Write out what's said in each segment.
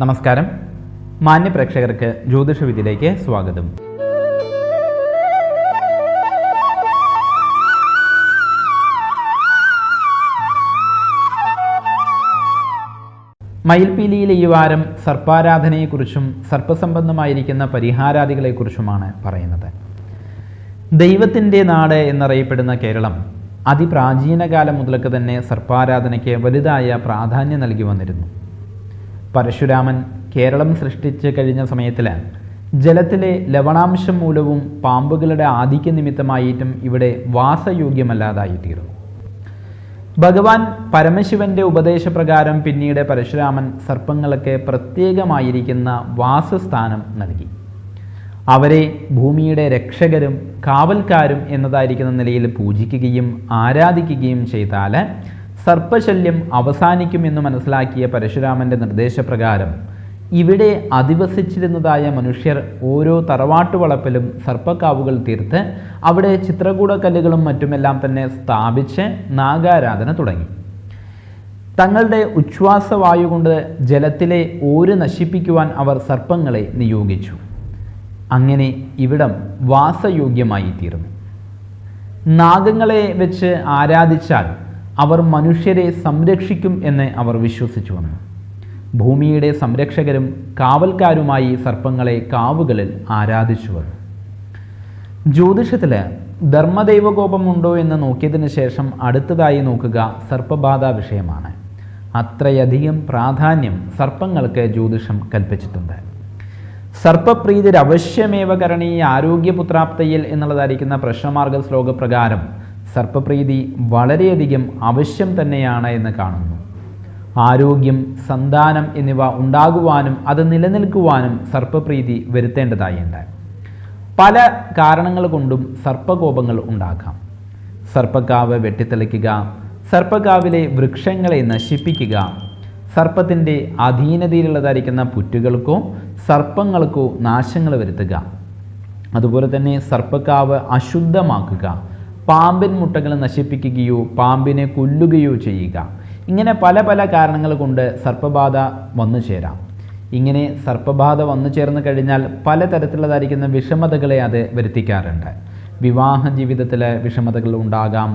നമസ്കാരം. മാന്യ പ്രേക്ഷകർക്ക് ജ്യോതിഷവിധിയിലേക്ക് സ്വാഗതം. മയിൽപീലിയിലെ ഈ വാരം സർപ്പാരാധനയെക്കുറിച്ചും സർപ്പസംബന്ധമായിരിക്കുന്ന പരിഹാരാദികളെക്കുറിച്ചുമാണ് പറയുന്നത്. ദൈവത്തിന്റെ നാട് എന്നറിയപ്പെടുന്ന കേരളം അതിപ്രാചീന കാലം മുതൽക്ക് തന്നെ സർപ്പാരാധനയ്ക്ക് വലുതായ പ്രാധാന്യം നൽകി വന്നിരുന്നു. പരശുരാമൻ കേരളം സൃഷ്ടിച്ച് കഴിഞ്ഞ സമയത്തിൽ ജലത്തിലെ ലവണാംശം മൂലവും പാമ്പുകളുടെ ആധിക്യ നിമിത്തമായിട്ടും ഇവിടെ വാസയോഗ്യമല്ലാതായിത്തീർന്നു. ഭഗവാൻ പരമശിവന്റെ ഉപദേശപ്രകാരം പിന്നീട് പരശുരാമൻ സർപ്പങ്ങൾക്ക് പ്രത്യേകമായിരിക്കുന്ന വാസസ്ഥാനം നൽകി. അവരെ ഭൂമിയുടെ രക്ഷകരും കാവൽക്കാരും എന്നതായിരിക്കുന്ന നിലയിൽ പൂജിക്കുകയും ആരാധിക്കുകയും ചെയ്താൽ സർപ്പശല്യം അവസാനിക്കുമെന്ന് മനസ്സിലാക്കിയ പരശുരാമന്റെ നിർദ്ദേശപ്രകാരം ഇവിടെ അധിവസിച്ചിരുന്നതായ മനുഷ്യർ ഓരോ തറവാട്ടു വളപ്പിലും സർപ്പക്കാവുകൾ തീർത്ത് അവിടെ ചിത്രകൂടക്കല്ലുകളും മറ്റുമെല്ലാം തന്നെ സ്ഥാപിച്ച് നാഗാരാധന തുടങ്ങി. തങ്ങളുടെ ഉച്ഛ്വാസവായു കൊണ്ട് ജലത്തിലെ ഓര് നശിപ്പിക്കുവാൻ അവർ സർപ്പങ്ങളെ നിയോഗിച്ചു. അങ്ങനെ ഇവിടം വാസയോഗ്യമായി തീർന്നു. നാഗങ്ങളെ വെച്ച് ആരാധിച്ചാൽ അവർ മനുഷ്യരെ സംരക്ഷിക്കും എന്ന് അവർ വിശ്വസിച്ചു വന്നു. ഭൂമിയുടെ സംരക്ഷകരും കാവൽക്കാരുമായി സർപ്പങ്ങളെ കാവുകളിൽ ആരാധിച്ചു വന്നു. ജ്യോതിഷത്തിൽ ധർമ്മദൈവകോപമുണ്ടോ എന്ന് നോക്കിയതിന് ശേഷം അടുത്തതായി നോക്കുക സർപ്പബാധ വിഷയമാണ്. അത്രയധികം പ്രാധാന്യം സർപ്പങ്ങൾക്ക് ജ്യോതിഷം കൽപ്പിച്ചിട്ടുണ്ട്. സർപ്പപ്രീതിരവശ്യമേവ കരണീ ആരോഗ്യപുത്രാപ്തയിൽ എന്നുള്ളതായിരിക്കുന്ന പ്രശ്നമാർഗ ശ്ലോകപ്രകാരം സർപ്പപ്രീതി വളരെയധികം അവശ്യം തന്നെയാണ് എന്ന് കാണുന്നു. ആരോഗ്യം സന്താനം എന്നിവ ഉണ്ടാകുവാനും അത് നിലനിൽക്കുവാനും സർപ്പപ്രീതി വരുത്തേണ്ടതായുണ്ട് പല കാരണങ്ങൾ കൊണ്ടും സർപ്പകോപങ്ങൾ ഉണ്ടാക്കാം. സർപ്പക്കാവ് വെട്ടിത്തെളിക്കുക സർപ്പക്കാവിലെ വൃക്ഷങ്ങളെ നശിപ്പിക്കുക സർപ്പത്തിന്റെ അധീനതയിലുള്ളതായിരിക്കുന്ന പുറ്റുകൾക്കോ സർപ്പങ്ങൾക്കോ നാശങ്ങൾ വരുത്തുക. അതുപോലെ തന്നെ സർപ്പക്കാവ് അശുദ്ധമാക്കുക പാമ്പിൻ മുട്ടകൾ നശിപ്പിക്കുകയോ പാമ്പിനെ കൊല്ലുകയോ ചെയ്യുക. ഇങ്ങനെ പല പല കാരണങ്ങൾ കൊണ്ട് സർപ്പബാധ വന്നു ചേരാം. ഇങ്ങനെ സർപ്പബാധ വന്നു ചേർന്ന് കഴിഞ്ഞാൽ പലതരത്തിലുള്ളതായിരിക്കുന്ന വിഷമതകളെ അത് വരുത്തിക്കാറുണ്ട്. വിവാഹ ജീവിതത്തിലെ വിഷമതകൾ ഉണ്ടാകാം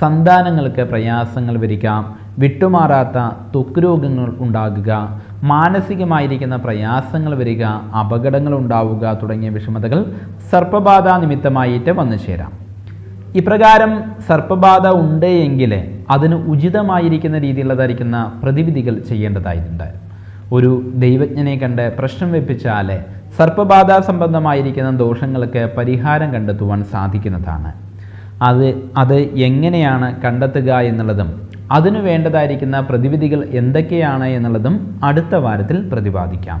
സന്താനങ്ങൾക്ക് പ്രയാസങ്ങൾ വരിക്കാം വിട്ടുമാറാത്ത ത്വക്ക് രോഗങ്ങൾ ഉണ്ടാകുക മാനസികമായിരിക്കുന്ന പ്രയാസങ്ങൾ വരിക അപകടങ്ങൾ ഉണ്ടാവുക തുടങ്ങിയ വിഷമതകൾ സർപ്പബാധ നിമിത്തമായിട്ട് വന്നു ചേരാം. ഇപ്രകാരം സർപ്പബാധ ഉണ്ട് എങ്കിൽ അതിന് ഉചിതമായിരിക്കുന്ന രീതിയിലുള്ളതായിരിക്കുന്ന പ്രതിവിധികൾ ചെയ്യേണ്ടതായിട്ടുണ്ട്. ഒരു ദൈവജ്ഞനെ കണ്ട് പ്രശ്നം വെപ്പിച്ചാൽ സർപ്പബാധ സംബന്ധമായിരിക്കുന്ന ദോഷങ്ങൾക്ക് പരിഹാരം കണ്ടെത്തുവാൻ സാധിക്കുന്നതാണ്. അത് അത് എങ്ങനെയാണ് കണ്ടെത്തുക എന്നുള്ളതും അതിനു വേണ്ടതായിരിക്കുന്ന പ്രതിവിധികൾ എന്തൊക്കെയാണ് എന്നുള്ളതും അടുത്ത വാരത്തിൽ പ്രതിപാദിക്കാം.